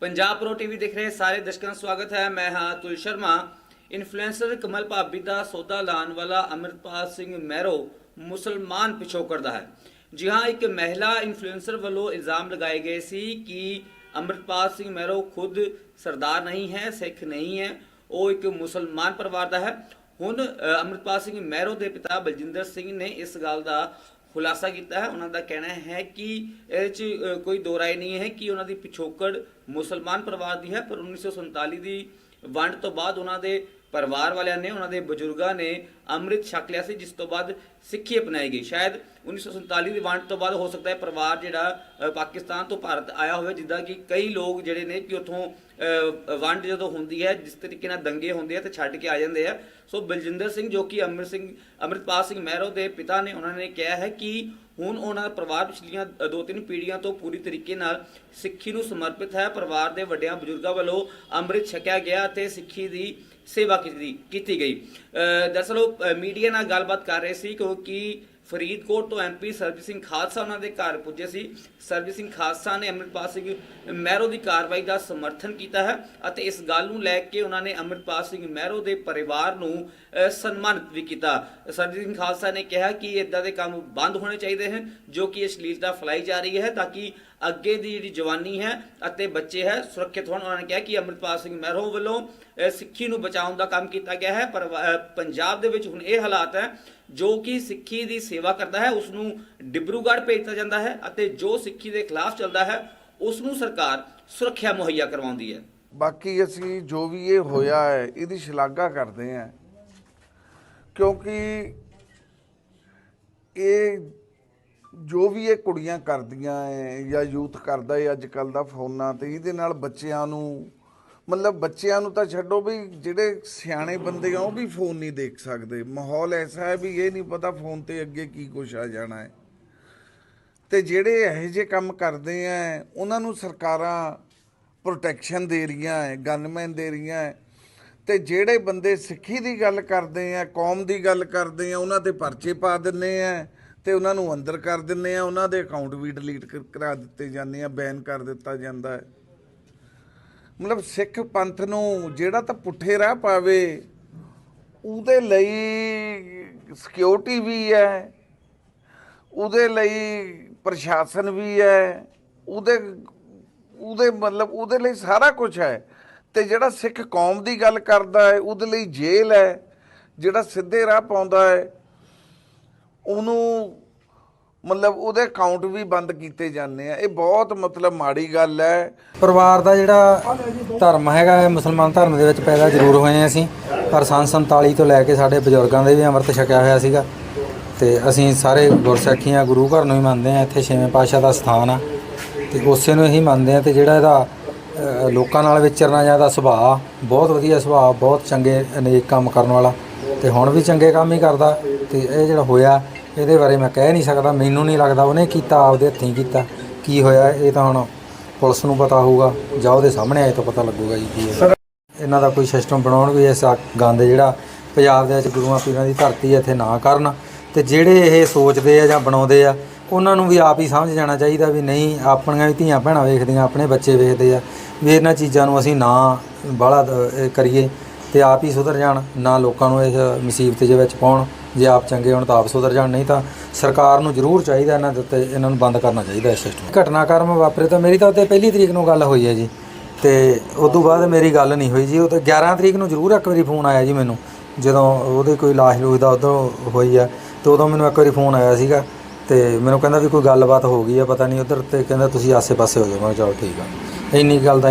Punjab pro TV ਦੇਖ ਰਹੇ ਸਾਰੇ ਦਰਸ਼ਕਾਂ ਦਾ ਸਵਾਗਤ ਹੈ। ਮੈਂ ਹਾਂ ਅਤੁਲ ਸ਼ਰਮਾ। ਇਨਫਲੂਐਂਸਰ ਕਮਲ ਭਾਬੀ ਦਾ ਸੌਦਾ ਲਾਉਣ ਵਾਲਾ ਅਮਰਪਾਲ ਸਿੰਘ ਮਹਿਰੋ ਮੁਸਲਮਾਨ ਪਿਛੋਕੜ ਦਾ ਹੈ। ਜੀ ਹਾਂ ਇੱਕ ਮਹਿਲਾ ਇਨਫਲੂਐਂਸਰ ਵੱਲੋਂ ਇਲਜ਼ਾਮ ਲਗਾਏ ਗਏ ਸੀ ਕਿ ਅਮਰਪਾਲ ਸਿੰਘ ਮਹਿਰੋ ਖੁਦ ਸਰਦਾਰ ਨਹੀਂ ਹੈ ਸਿੱਖ ਨਹੀਂ ਹੈ। ਉਹ ਇੱਕ ਮੁਸਲਮਾਨ ਪਰਿਵਾਰ ਦਾ ਹੈ। ਹੁਣ ਅ, ਅਮਰਪਾਲ ਸਿੰਘ ਮਹਿਰੋ ਦੇ ਪਿਤਾ ਬਲਜਿੰਦਰ ਸਿੰਘ ਨੇ ਇਸ ਗੱਲ ਦਾ ਖੁਲਾਸਾ ਕੀਤਾ ਹੈ, ਉਹਨਾਂ ਦਾ ਕਹਿਣਾ ਹੈ ਕਿ ਇਹ ਚ ਕੋਈ ਦੋ ਰਾਏ ਨਹੀਂ ਹੈ ਕਿ ਉਹਨਾਂ ਦੀ ਪਿਛੋਕੜ ਮੁਸਲਮਾਨ ਪਰਿਵਾਰ ਦੀ ਹੈ, ਪਰ 1947 ਦੀ ਵੰਡ ਤੋਂ ਬਾਅਦ ਉਹਨਾਂ ਦੇ ਪਰਿਵਾਰ ਵਾਲਿਆਂ ਨੇ ਉਹਨਾਂ ਦੇ ਬਜ਼ੁਰਗਾਂ ਨੇ ਅੰਮ੍ਰਿਤ ਛਕ ਲਿਆ ਸੀ ਜਿਸ ਤੋਂ ਬਾਅਦ ਸਿੱਖੀ ਅਪਣਾਈ ਗਈ। ਸ਼ਾਇਦ 1947 ਦੀ ਵੰਡ ਤੋਂ ਬਾਅਦ ਹੋ ਸਕਦਾ ਹੈ ਪਰਿਵਾਰ ਜਿਹੜਾ ਪਾਕਿਸਤਾਨ ਤੋਂ ਭਾਰਤ ਆਇਆ ਹੋਵੇ ਜਿੱਦਾਂ ਕਿ ਕਈ ਲੋਕ ਜਿਹੜੇ ਨੇ ਕਿ ਉੱਥੋਂ ਅ, ਵੰਡ ਜਦੋਂ ਹੁੰਦੀ ਹੈ ਜਿਸ ਤਰੀਕੇ ਨਾਲ ਦੰਗੇ ਹੁੰਦੇ ਆ ਤੇ ਛੱਡ ਕੇ ਆ ਜਾਂਦੇ ਆ। ਸੋ ਬਲਜਿੰਦਰ ਸਿੰਘ ਜੋ ਕਿ ਅੰਮ੍ਰਿਤ ਸਿੰਘ ਅੰਮ੍ਰਿਤਪਾਲ ਸਿੰਘ ਮਹਿਰੋ ਦੇ ਪਿਤਾ ਨੇ ਉਹਨਾਂ ਨੇ ਕਿਹਾ ਹੈ ਕਿ ਹੁਣ ਉਹਨਾਂ ਦਾ ਪਰਿਵਾਰ ਪਿਛਲੀਆਂ ਦੋ ਤਿੰਨ ਪੀੜ੍ਹੀਆਂ ਤੋਂ ਪੂਰੀ ਤਰੀਕੇ ਨਾਲ ਸਿੱਖੀ ਨੂੰ ਸਮਰਪਿਤ ਹੈ। ਪਰਿਵਾਰ ਦੇ ਵੱਡਿਆਂ ਬਜ਼ੁਰਗਾਂ ਵੱਲੋਂ ਅੰਮ੍ਰਿਤ ਛਕਿਆ ਗਿਆ ਅਤੇ ਸਿੱਖੀ ਦੀ ਸੇਵਾ ਕੀਤੀ ਕੀਤੀ ਗਈ। ਅ, ਦਰਅਸਲ ਉਹ ਮੀਡੀਆ ਨਾਲ ਗੱਲਬਾਤ ਕਰ ਰਹੇ ਸੀ ਕਿਉਂਕਿ ਫਰੀਦਕੋਟ ਤੋਂ ਐਮਪੀ ਸਰਬਜੀਤ ਸਿੰਘ ਖਾਲਸਾ ਉਹਨਾਂ ਦੇ ਘਰ ਪੁੱਜੇ ਸੀ। ਸਰਬਜੀਤ ਸਿੰਘ ਖਾਲਸਾ ਨੇ ਅੰਮ੍ਰਿਤਪਾਲ ਸਿੰਘ ਮਹਿਰੋ ਦੀ ਕਾਰਵਾਈ ਦਾ ਸਮਰਥਨ ਕੀਤਾ ਹੈ ਅਤੇ ਇਸ ਗੱਲ ਨੂੰ ਲੈ ਕੇ ਉਹਨਾਂ ਨੇ ਅੰਮ੍ਰਿਤਪਾਲ ਸਿੰਘ ਮਹਿਰੋ ਦੇ ਪਰਿਵਾਰ ਨੂੰ ਸਨਮਾਨਿਤ ਵੀ ਕੀਤਾ। ਸਰਬਜੀਤ ਸਿੰਘ ਖਾਲਸਾ ਨੇ ਕਿਹਾ ਕਿ ਇਦਾਂ ਦੇ ਕੰਮ ਬੰਦ ਹੋਣੇ ਚਾਹੀਦੇ ਹਨ, ਜੋ ਕਿ ਅਸ਼ਲੀਲਤਾ ਫੈਲਾਈ ਜਾ ਰਹੀ ਹੈ ਤਾਂ ਕਿ ਅੱਗੇ ਦੀ ਜਿਹੜੀ ਜਵਾਨੀ ਹੈ ਅਤੇ ਬੱਚੇ ਹੈ ਸੁਰੱਖਿਅਤ ਹੋਣ। ਉਹਨਾਂ ਨੇ ਕਿਹਾ ਕਿ ਅੰਮ੍ਰਿਤਪਾਲ ਸਿੰਘ ਮਹਿਰੋ ਵੱਲੋਂ ਸਿੱਖੀ ਨੂੰ ਬਚਾਉਣ ਦਾ ਕੰਮ ਕੀਤਾ ਗਿਆ ਹੈ, ਪਰ ਪੰਜਾਬ ਦੇ ਵਿੱਚ ਹੁਣ ਇਹ ਹਾਲਾਤ ਹੈ ਜੋ ਕਿ ਸਿੱਖੀ ਦੀ ਸੇਵਾ ਕਰਦਾ ਹੈ ਉਸ ਨੂੰ ਡਿਬਰੂਗੜ੍ਹ ਭੇਜਤਾ ਜਾਂਦਾ ਹੈ ਅਤੇ ਜੋ ਸਿੱਖੀ ਦੇ ਖਿਲਾਫ ਚੱਲਦਾ ਹੈ ਉਸ ਨੂੰ ਸਰਕਾਰ ਸੁਰੱਖਿਆ ਮੁਹੱਈਆ ਕਰਵਾਉਂਦੀ ਹੈ। ਬਾਕੀ ਅਸੀਂ ਜੋ ਵੀ ਇਹ ਹੋਇਆ ਹੈ, ਇਹਦੀ ਸ਼ਲਾਘਾ ਕਰਦੇ ਹਾਂ। ਕਿਉਂਕਿ ਇਹ ਜੋ ਵੀ ਇਹ ਕੁੜੀਆਂ ਕਰਦੀਆਂ ਐ ਜਾਂ ਯੂਥ ਕਰਦਾ ਹੈ ਅੱਜ ਕੱਲ ਦਾ ਫੋਨਾਂ ਤੇ, ਇਹਦੇ ਨਾਲ ਬੱਚਿਆਂ ਨੂੰ ਮਤਲਬ ਬੱਚਿਆਂ ਨੂੰ ਤਾਂ ਛੱਡੋ ਵੀ ਜਿਹੜੇ ਸਿਆਣੇ ਬੰਦੇ ਆ, ਉਹ ਵੀ ਫੋਨ ਨਹੀਂ ਦੇਖ ਸਕਦੇ। ਮਾਹੌਲ ਐਸਾ ਹੈ ਵੀ ਇਹ ਨਹੀਂ ਪਤਾ ਫੋਨ ਤੇ ਅੱਗੇ ਕੀ ਕੁਛ ਆ ਜਾਣਾ ਹੈ। ਤੇ ਜਿਹੜੇ ਇਹੋ ਜਿਹੇ ਕੰਮ ਕਰਦੇ ਆ, ਉਹਨਾਂ ਨੂੰ ਸਰਕਾਰਾਂ ਪ੍ਰੋਟੈਕਸ਼ਨ ਦੇ ਰਹੀਆਂ ਹੈ ਗਨਮੈਨ ਦੇ ਰਹੀਆਂ ਹੈ। ਤੇ ਜਿਹੜੇ ਬੰਦੇ ਸਿੱਖੀ ਦੀ ਗੱਲ ਕਰਦੇ ਆ, ਕੌਮ ਦੀ ਗੱਲ ਕਰਦੇ ਆ, ਉਹਨਾਂ ਤੇ ਪਰਚੇ ਪਾ ਦਿੰਨੇ ਆ ਤੇ ਉਹਨਾਂ ਨੂੰ ਅੰਦਰ ਕਰ ਦਿੰਨੇ ਆ, ਉਹਨਾਂ ਦੇ ਅਕਾਊਂਟ ਵੀ ਡਿਲੀਟ ਕਰਾ ਦਿੱਤੇ ਜਾਂਦੇ ਆ ਬੈਨ ਕਰ ਦਿੱਤਾ ਜਾਂਦਾ ਹੈ। ਮਤਲਬ ਸਿੱਖ ਪੰਥ ਨੂੰ ਜਿਹੜਾ ਤਾਂ ਪੁੱਠੇ ਰਾਹ ਪਾਵੇ, ਉਹਦੇ ਲਈ ਸਿਕਿਉਰਿਟੀ ਵੀ ਹੈ, ਉਹਦੇ ਲਈ ਪ੍ਰਸ਼ਾਸਨ ਵੀ ਹੈ, ਉਹਦੇ ਉਹਦੇ ਮਤਲਬ ਉਹਦੇ ਲਈ ਸਾਰਾ ਕੁਝ ਹੈ। ਤੇ ਜਿਹੜਾ ਸਿੱਖ ਕੌਮ ਦੀ ਗੱਲ ਕਰਦਾ ਹੈ, ਉਹਦੇ ਲਈ ਜੇਲ੍ਹ ਹੈ, ਜਿਹੜਾ ਸਿੱਧੇ ਰਾਹ ਪਾਉਂਦਾ ਹੈ, ਉਹਨੂੰ ਮਤਲਬ ਉਹਦੇ ਅਕਾਊਂਟ ਵੀ ਬੰਦ ਕੀਤੇ ਜਾਂਦੇ ਆ। ਇਹ ਬਹੁਤ ਮਤਲਬ ਮਾੜੀ ਗੱਲ ਹੈ। ਪਰਿਵਾਰ ਦਾ ਜਿਹੜਾ ਧਰਮ ਹੈਗਾ ਹੈ, ਮੁਸਲਮਾਨ ਧਰਮ ਦੇ ਵਿੱਚ ਪੈਦਾ ਜ਼ਰੂਰ ਹੋਏ ਹਾਂ ਅਸੀਂ। ਪਰ ਸੰਨ 47 ਤੋਂ ਲੈ ਕੇ ਸਾਡੇ ਬਜ਼ੁਰਗਾਂ ਦੇ ਵੀ ਅੰਮ੍ਰਿਤ ਛਕਿਆ ਹੋਇਆ ਸੀਗਾ। ਤੇ ਅਸੀਂ ਸਾਰੇ ਗੁਰਸਿੱਖੀਆਂ ਗੁਰੂ ਘਰ ਨੂੰ ਹੀ ਮੰਨਦੇ ਆ ਇੱਥੇ ਛੇਵੇਂ ਪਾਤਸ਼ਾਹ ਦਾ ਸਥਾਨ ਆ। ਤੇ ਉਸੇ ਨੂੰ ਹੀ ਮੰਨਦੇ ਆ ਤੇ ਜਿਹੜਾ ਇਹਦਾ ਲੋਕਾਂ ਨਾਲ ਵਿਚਰਨਾ ਜਾਂ ਇਹਦਾ ਸੁਭਾਅ, ਬਹੁਤ ਵਧੀਆ ਸੁਭਾਅ, ਬਹੁਤ ਚੰਗੇ ਅਨੇਕ ਕੰਮ ਕਰਨ ਵਾਲਾ। ਤੇ ਹੁਣ ਵੀ ਚੰਗੇ ਕੰਮ ਹੀ ਕਰਦਾ। ਤੇ ਇਹ ਜਿਹੜਾ ਹੋਇਆ ਇਹਦੇ ਬਾਰੇ ਮੈਂ ਕਹਿ ਨਹੀਂ ਸਕਦਾ ਮੈਨੂੰ ਨਹੀਂ ਲੱਗਦਾ ਉਹਨੇ ਕੀਤਾ ਆਪਦੇ ਹੱਥੀਂ ਕੀਤਾ। ਕੀ ਹੋਇਆ ਇਹ ਤਾਂ ਹੁਣ ਪੁਲਿਸ ਨੂੰ ਪਤਾ ਹੋਊਗਾ ਜਾਂ ਉਹਦੇ ਸਾਹਮਣੇ ਆਏ ਤਾਂ ਪਤਾ ਲੱਗੂਗਾ ਜੀ ਕੀ ਹੈ। ਇਹਨਾਂ ਦਾ ਕੋਈ ਸਿਸਟਮ ਬਣਾਉਣ ਵੀ ਇਸ ਗੰਦ ਜਿਹੜਾ ਪੰਜਾਬ ਦੇ ਵਿੱਚ ਗੁਰੂਆਂ ਪੀਰਾਂ ਦੀ ਧਰਤੀ ਇੱਥੇ ਨਾ ਕਰਨ। ਤੇ ਜਿਹੜੇ ਇਹ ਸੋਚਦੇ ਆ ਜਾਂ ਬਣਾਉਂਦੇ ਆ ਉਹਨਾਂ ਨੂੰ ਵੀ ਆਪ ਹੀ ਸਮਝ ਜਾਣਾ ਚਾਹੀਦਾ ਵੀ ਨਹੀਂ ਆਪਣੀਆਂ ਵੀ ਧੀਆਂ ਭੈਣਾਂ ਵੇਖਦੀਆਂ ਆਪਣੇ ਬੱਚੇ ਵੇਖਦੇ ਆ ਵੀ ਇਹਨਾਂ ਚੀਜ਼ਾਂ ਨੂੰ ਅਸੀਂ ਨਾ ਬਾਹਲਾ ਕਰੀਏ। ਤੇ ਆਪ ਹੀ ਸੁਧਰ ਜਾਣ, ਨਾ ਲੋਕਾਂ ਨੂੰ ਇਸ ਮੁਸੀਬਤ ਦੇ ਵਿੱਚ ਪਾਉਣ, ਜੇ ਆਪ ਚੰਗੇ ਹੋਣ ਤਾਂ ਆਪ ਸੁਧਰ ਜਾਣ, ਨਹੀਂ ਤਾਂ ਸਰਕਾਰ ਨੂੰ ਜ਼ਰੂਰ ਚਾਹੀਦਾ ਇਹਨਾਂ ਦੇ ਉੱਤੇ, ਇਹਨਾਂ ਨੂੰ ਬੰਦ ਕਰਨਾ ਚਾਹੀਦਾ ਇਸ ਸਿਸਟਮ ਘਟਨਾਕ੍ਰਮ ਵਾਪਰੇ ਤਾਂ ਮੇਰੀ ਤਾਂ ਉੱਤੇ ਪਹਿਲੀ ਤਰੀਕ ਨੂੰ ਗੱਲ ਹੋਈ ਹੈ ਜੀ, ਤੇ ਉਸ ਤੋਂ ਬਾਅਦ ਮੇਰੀ ਗੱਲ ਨਹੀਂ ਹੋਈ ਜੀ, ਉਹ ਤਾਂ 11 ਤਰੀਕ ਨੂੰ ਜ਼ਰੂਰ ਇੱਕ ਵਾਰੀ ਫੋਨ ਆਇਆ ਜੀ ਮੈਨੂੰ, ਜਦੋਂ ਉਹਦੇ ਕੋਈ ਲਾਸ਼ ਲੂਸ਼ ਦਾ ਉਦੋਂ ਹੋਈ ਆ ਤੇ ਉਦੋਂ ਮੈਨੂੰ ਇੱਕ ਵਾਰੀ ਫੋਨ ਆਇਆ ਸੀਗਾ, ਤੇ ਮੈਨੂੰ ਕਹਿੰਦਾ ਵੀ ਕੋਈ ਗੱਲਬਾਤ ਹੋ ਗਈ ਆ ਪਤਾ ਨਹੀਂ ਉਧਰ ਤੇ ਕਹਿੰਦਾ ਤੁਸੀਂ ਆਸੇ-ਪਾਸੇ ਹੋ ਜਾਓ। ਮੈਂ ਕਿਹਾ ਚਲੋ ਠੀਕ ਆ। ਇੰਨੀ ਗੱਲ ਦਾ